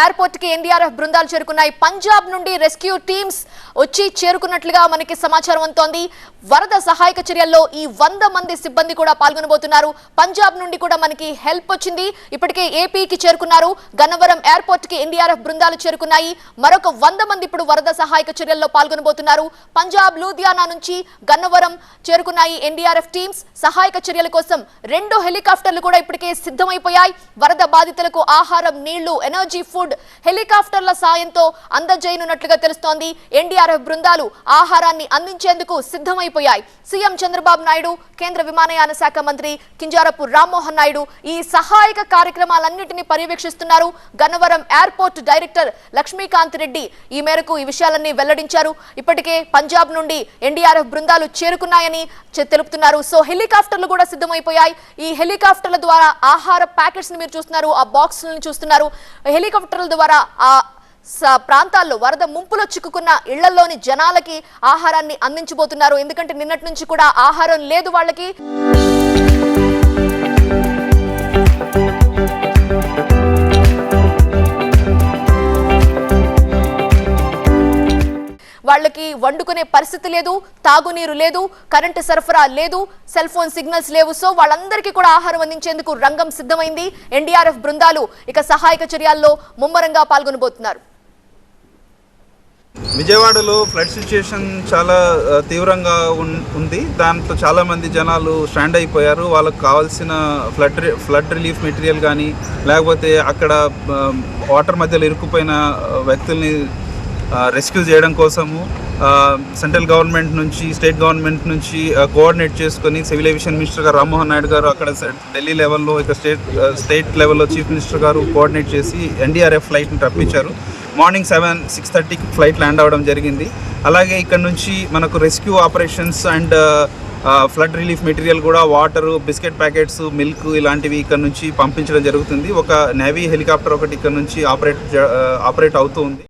ఎయిర్పోర్ట్కి ఎన్డీఆర్ఎఫ్ బృందాలు చేరుకున్నాయి. పంజాబ్ నుండి రెస్క్యూ టీమ్స్ వచ్చి చేరుకున్నట్లుగా మనకి సమాచారం అందుతోంది. వరద సహాయక చర్యల్లో ఈ వంద మంది సిబ్బంది కూడా పాల్గొనబోతున్నారు. పంజాబ్ నుండి కూడా మనకి హెల్ప్ వచ్చింది. ఇప్పటికే ఏపీకి చేరుకున్నారు. గన్నవరం ఎయిర్పోర్ట్కి ఎన్డీఆర్ఎఫ్ బృందాలు చేరుకున్నాయి. మరొక వంద మంది ఇప్పుడు వరద సహాయక చర్యల్లో పాల్గొనబోతున్నారు. పంజాబ్ లూధియానా నుంచి గన్నవరం చేరుకున్నాయి ఎన్డీఆర్ఎఫ్ టీమ్స్. సహాయక చర్యల కోసం రెండు హెలికాప్టర్లు కూడా ఇప్పటికే సిద్ధమైపోయాయి. వరద బాధితులకు ఆహారం నీళ్ళు ఎనర్జీ ఫుడ్ హెలికాప్టర్ల సాయంతో అందజేయనున్నట్లుగా తెలుస్తోంది. ఎన్డీఆర్ఎఫ్ బృందాలు ఆహారాన్ని అందించేందుకు సిద్ధమైపోయాయి. సీఎం చంద్రబాబు నాయుడు కేంద్ర విమానయాన శాఖ మంత్రి కింజారపు రామ్మోహన్ నాయుడు ఈ సహాయక కార్యక్రమాలన్నింటినీ పర్యవేక్షిస్తున్నారు. గన్నవరం ఎయిర్పోర్ట్ డైరెక్టర్ లక్ష్మీకాంత్ రెడ్డి ఈ మేరకు ఈ విషయాలన్నీ వెల్లడించారు. ఇప్పటికే పంజాబ్ నుండి ఎన్డీఆర్ఎఫ్ బృందాలు చేరుకున్నాయని తెలుపుతున్నారు. సో హెలికాప్టర్లు కూడా సిద్ధమైపోయాయి. ఈ హెలికాప్టర్ల ద్వారా ఆహార ప్యాకెట్స్ని మీరు చూస్తున్నారు. ఆ బాక్సులను చూస్తున్నారు. హెలికాప్టర్ హెలికాప్టర్ల ద్వారా ఆ ప్రాంతాల్లో వరద ముంపులో చిక్కుకున్న ఇళ్ళలోని జనాలకి ఆహారాన్ని అందించబోతున్నారు. ఎందుకంటే నిన్నటి నుంచి కూడా ఆహారం లేదు వాళ్ళకి. వాళ్ళకి వండుకునే పరిస్థితి లేదు తాగునీరు లేదు కరెంటు సరఫరా లేదు సెల్ ఫోన్ సిగ్నల్స్ లేవు. సో వాళ్ళందరికీ కూడా ఆహారం అందించేందుకు రంగం సిద్ధమైంది. ఎన్డీఆర్ఎఫ్ బృందాలు ఇక సహాయక చర్యల్లో ముమ్మరంగా పాల్గొనబోతున్నారు. విజయవాడలో ఫ్లడ్ సిచ్యుయేషన్ చాలా తీవ్రంగా ఉన్- ఉంది. దాంట్లో చాలామంది జనాలు స్టాండ్ అయిపోయారు. వాళ్ళకి కావాల్సిన ఫ్లడ్ ఫ్లడ్ రిలీఫ్ మెటీరియల్ కానీ లేకపోతే అక్కడ వాటర్ మధ్యలో ఇరుక్కుపోయిన వ్యక్తుల్ని రెస్క్యూ చేయడం కోసము సెంట్రల్ గవర్నమెంట్ నుంచి స్టేట్ గవర్నమెంట్ నుంచి కోఆర్డినేట్ చేసుకొని సివిల్ ఏవియేషన్ మినిస్టర్ గారు రామ్మోహన్ నాయుడు గారు అక్కడ ఢిల్లీ లెవెల్లో ఇక స్టేట్ స్టేట్ లెవెల్లో చీఫ్ మినిస్టర్ గారు కోఆర్డినేట్ చేసి ఎన్డీఆర్ఎఫ్ ఫ్లైట్ని రప్పించారు. మార్నింగ్ సెవెన్ సిక్స్ థర్టీకి ఫ్లైట్ ల్యాండ్ అవ్వడం జరిగింది. అలాగే ఇక్కడ నుంచి మనకు rescue operations and flood relief material కూడా వాటర్ బిస్కెట్ ప్యాకెట్స్ మిల్క్ ఇలాంటివి ఇక్కడ నుంచి పంపించడం జరుగుతుంది. ఒక నేవీ హెలికాప్టర్ ఒకటి ఇక్కడ నుంచి ఆపరేట్ ఆపరేట్ అవుతూ ఉంది.